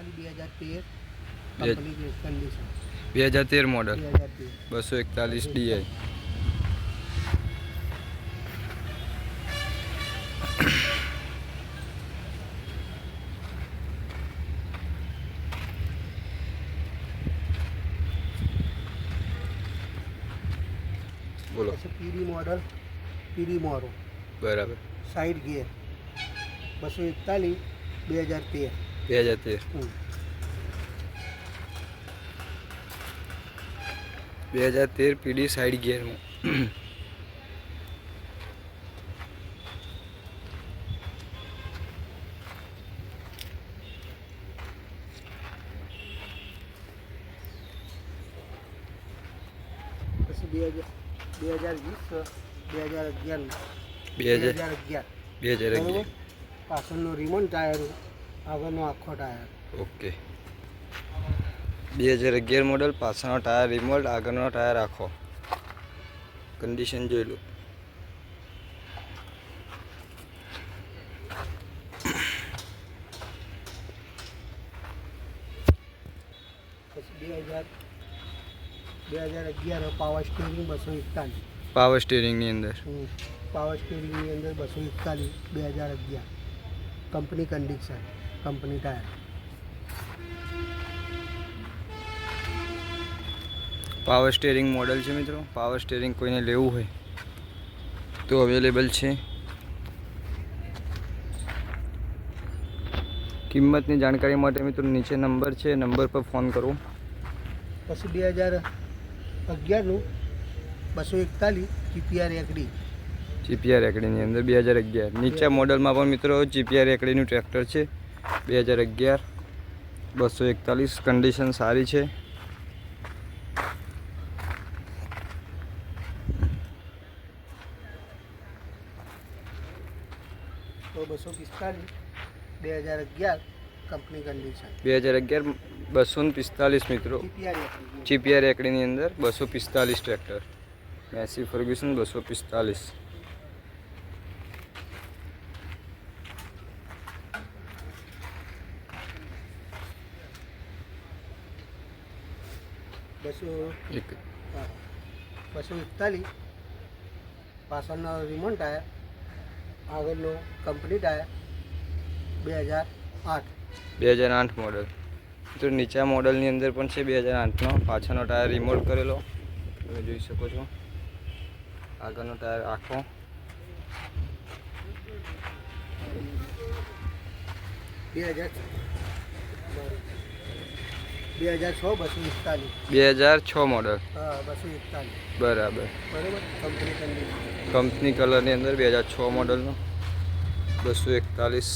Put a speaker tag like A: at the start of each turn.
A: એકતાલીસ બે હજાર તેર
B: બે-
A: કંપની કન્ડિશન
B: બે હજાર તેર મોડલ
A: બે હજાર તેર
B: બસો એકતાલીસ ડીઆઈ બોલો
A: પછી પીડી મોડલ પીડી મોરો
B: બરાબર
A: સાઈડ ગિયર બસો એકતાલીસ બે હજાર તેર
B: બે હજાર તેર બે હજાર તેર પીડી સાઈડ ગિયરમાં
A: પછી બે હજાર બે હજાર વીસ બે હજાર અગિયાર
B: બે હજાર
A: અગિયાર
B: બે હજાર અગિયાર
A: પાછળનો રિમોન ટાયર આગળનો આખો ટાયર.
B: ઓકે. બે હજાર અગિયાર મોડલ પાછળનો ટાયર રિમોલ્ટ આગળનો ટાયર આખો. કન્ડિશન જોઈ લો.
A: પછી બે હજાર બે હજાર અગિયાર પાવર સ્ટેરિંગ બસો એકતાલીસ.
B: પાવર સ્ટેરિંગની અંદર.
A: પાવર સ્ટેરિંગની અંદર બસો એકતાલીસ બે હજાર અગિયાર. Company condition company tyre.
B: Power steering model છે મિત્રો. પાવર સ્ટેરિંગ કોઈને લેવું હોય તો અવેલેબલ છે. કિંમતની જાણકારી માટે મિત્રો નીચે નંબર છે. નંબર પર ફોન કરો.
A: પછી બે હજાર અગિયારનું બસો એકતાલીસ જીપીઆર એકડી.
B: જીપીઆર એકડીની અંદર બે હજાર અગિયાર. નીચા મોડલમાં પણ મિત્રો જીપીઆર એકડીનું ટ્રેક્ટર છે. બે હજાર અગિયાર બસો એકતાલીસ કન્ડિશન સારી છે.
A: બસો પિસ્તાલીસ બે હજાર અગિયાર કંપની કન્ડિશન
B: બે હજાર અગિયાર બસો ને પિસ્તાલીસ મિત્રો.
A: જીપીઆર એકડી
B: એકડીની અંદર. બસો પિસ્તાલીસ ટ્રેક્ટર મેસી ફર્ગ્યુસન બસો પિસ્તાલીસ.
A: બસો
B: એક.
A: બસો એકતાલીસ. પાછળનો રિમોન ટાયર આગળનો કંપની ટાયર બે હજાર આઠ.
B: બે હજાર આઠ મોડલ તો નીચા મોડલની અંદર પણ છે બે હજાર આઠનો. પાછળનો ટાયર રિમોટ કરેલો. તમે જોઈ શકો છો. આગળનો ટાયર આખો.
A: બે હજાર બે હજાર છ બસો એકતાલીસ.
B: બે હજાર છ મોડલ
A: હા બસો એકતાલીસ.
B: બરાબર.
A: બરાબર? કંપની
B: કંપની કલરની અંદર બે હજાર છ મોડલનો બસો એકતાલીસ.